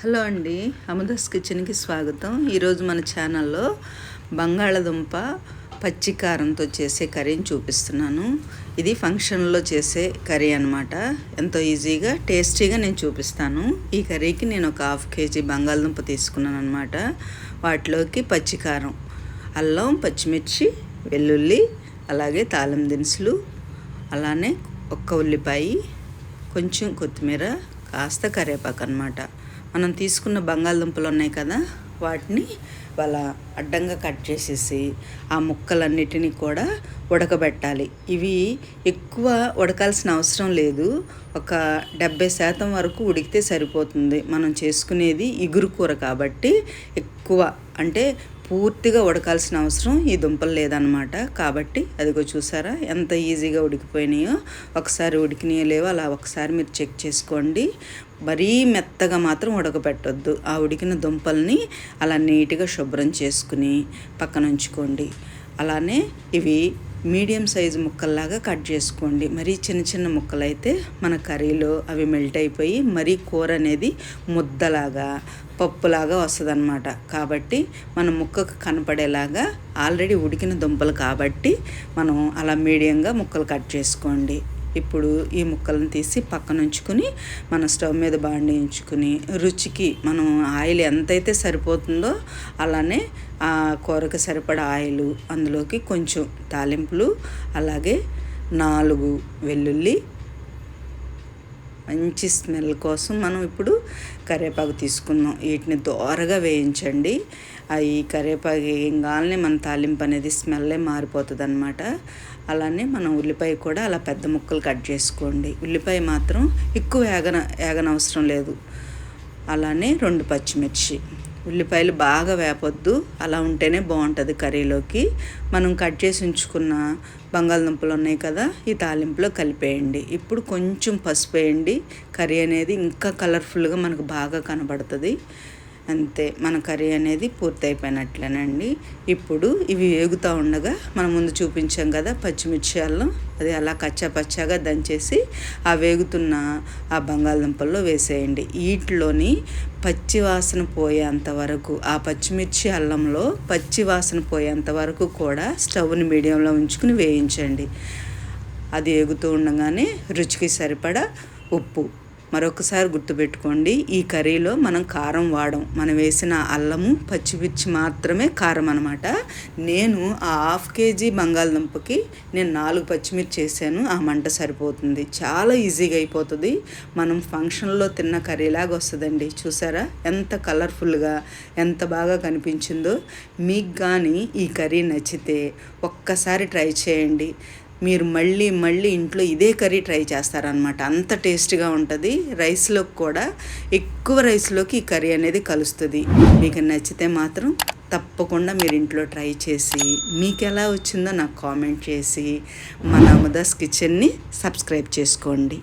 Hello అండి అమదాస్ కిచెన్కి స్వాగతం. ఈరోజు మన ఛానల్లో బంగాళదుంప పచ్చి కారంతో చేసే కర్రీని చూపిస్తున్నాను. ఇది ఫంక్షన్లో చేసే కర్రీ అనమాట ఎంతో ఈజీగా టేస్టీగా నేను చూపిస్తాను. ఈ కర్రీకి నేను ఒక హాఫ్ కేజీ బంగాళదుంప తీసుకున్నాను అనమాట వాటిలోకి పచ్చి కారం అల్లం పచ్చిమిర్చి వెల్లుల్లి అలాగే తాళం దినుసులు అలానే ఒక్క ఉల్లిపాయ కొంచెం కొత్తిమీర కాస్త కరివేపాకు అనమాట మనం తీసుకున్న బంగాళదుంపలు ఉన్నాయి కదా వాటిని వాళ్ళ అడ్డంగా కట్ చేసేసి ఆ ముక్కలన్నిటినీ కూడా ఉడకబెట్టాలి. ఇవి ఎక్కువ ఉడకాల్సిన అవసరం లేదు. ఒక డెబ్బై శాతం వరకు ఉడికితే సరిపోతుంది. మనం చేసుకునేది ఇగురు కూర కాబట్టి ఎక్కువ. అంటే పూర్తిగా ఉడకాల్సిన అవసరం ఈ దుంపలు లేదనమాట కాబట్టి అదిగో చూసారా? ఎంత ఈజీగా ఉడికిపోయినాయో. ఒకసారి ఉడికినాయో లేవో అలా ఒకసారి మీరు చెక్ చేసుకోండి. మరీ మెత్తగా మాత్రం ఉడకబెట్టద్దు ఆ ఉడికిన దుంపల్ని అలా నీట్గా శుభ్రం చేసుకుని పక్కన ఉంచుకోండి. అలానే ఇవి మీడియం సైజు ముక్కల్లాగా కట్ చేసుకోండి. మరీ చిన్న చిన్న ముక్కలైతే మన కర్రీలో అవి మెల్ట్ అయిపోయి మరీ కూర అనేది ముద్దలాగా పప్పులాగా వస్తుంది కాబట్టి మన ముక్కకు కనపడేలాగా ఆల్రెడీ ఉడికిన దుంపలు కాబట్టి మనం అలా మీడియంగా ముక్కలు కట్ చేసుకోండి. ఇప్పుడు ఈ ముక్కలను తీసి పక్కన ఉంచుకుని మన స్టవ్ మీద బాండి ఉంచుకుని రుచికి మనం ఆయిల్ ఎంతైతే సరిపోతుందో అలానే ఆ కూరకు సరిపడా ఆయిల్ అందులోకి కొంచెం తాలింపులు అలాగే నాలుగు వెల్లుల్లి మంచి స్మెల్ కోసం మనం ఇప్పుడు కరివేపాకు తీసుకుందాం వీటిని దోరగా వేయించండి. ఈ కరివేపాకు వేయగానే మన తాలింపు అనేది స్మెల్లే మారిపోతుంది అనమాట అలానే మనం ఉల్లిపాయ కూడా అలా పెద్ద ముక్కలు కట్ చేసుకోండి. ఉల్లిపాయ మాత్రం ఎక్కువ వేగన వేగనవసరం లేదు. అలానే రెండు పచ్చిమిర్చి. ఉల్లిపాయలు బాగా వేపొద్దు. అలా ఉంటేనే బాగుంటుంది కర్రీలోకి. మనం కట్ చేసి ఉంచుకున్న బంగాళదుంపలు ఉన్నాయి కదా ఈ తాలింపులో కలిపేయండి. ఇప్పుడు కొంచెం పసుపు వేయండి. కర్రీ అనేది ఇంకా కలర్ఫుల్గా మనకు బాగా కనబడుతుంది. అంతే మన కర్రీ అనేది పూర్తయిపోయినట్లేనండి. ఇప్పుడు ఇవి వేగుతూ ఉండగా మనం ముందు చూపించాం కదా పచ్చిమిర్చి అల్లం అది అలా కచ్చా పచ్చాగా దంచేసి ఆ వేగుతున్న ఆ బంగాళదుంపల్లో వేసేయండి. వీటిలోని పచ్చి వాసన పోయేంత వరకు ఆ పచ్చిమిర్చి అల్లంలో పచ్చి వాసన పోయేంత వరకు కూడా స్టవ్ని మీడియంలో ఉంచుకుని వేయించండి. అది వేగుతూ ఉండగానే రుచికి సరిపడా ఉప్పు. మరొకసారి గుర్తుపెట్టుకోండి ఈ కర్రీలో మనం కారం వాడం. మనం వేసిన అల్లము పచ్చిమిర్చి మాత్రమే కారం అనమాట నేను ఆ హాఫ్ కేజీ బంగాళదుంపకి నేను నాలుగు పచ్చిమిర్చి వేసాను ఆ మంట సరిపోతుంది. చాలా ఈజీగా అయిపోతుంది. మనం ఫంక్షన్లో తిన్న కర్రీలాగా వస్తుందండి. చూసారా? ఎంత కలర్ఫుల్గా ఎంత బాగా కనిపించిందో. మీకు కానీ ఈ కర్రీ నచ్చితే ఒక్కసారి ట్రై చేయండి. మీరు మళ్ళీ మళ్ళీ ఇంట్లో ఇదే కర్రీ ట్రై చేస్తారనమాట అంత టేస్ట్గా ఉంటుంది. రైస్లోకి కూడా ఎక్కువ రైస్లోకి ఈ కర్రీ అనేది కలుస్తుంది. మీకు నచ్చితే మాత్రం తప్పకుండా మీరు ఇంట్లో ట్రై చేసి మీకు ఎలా వచ్చిందో నాకు కామెంట్ చేసి మన అమదాస్ కిచెన్ని సబ్స్క్రైబ్ చేసుకోండి.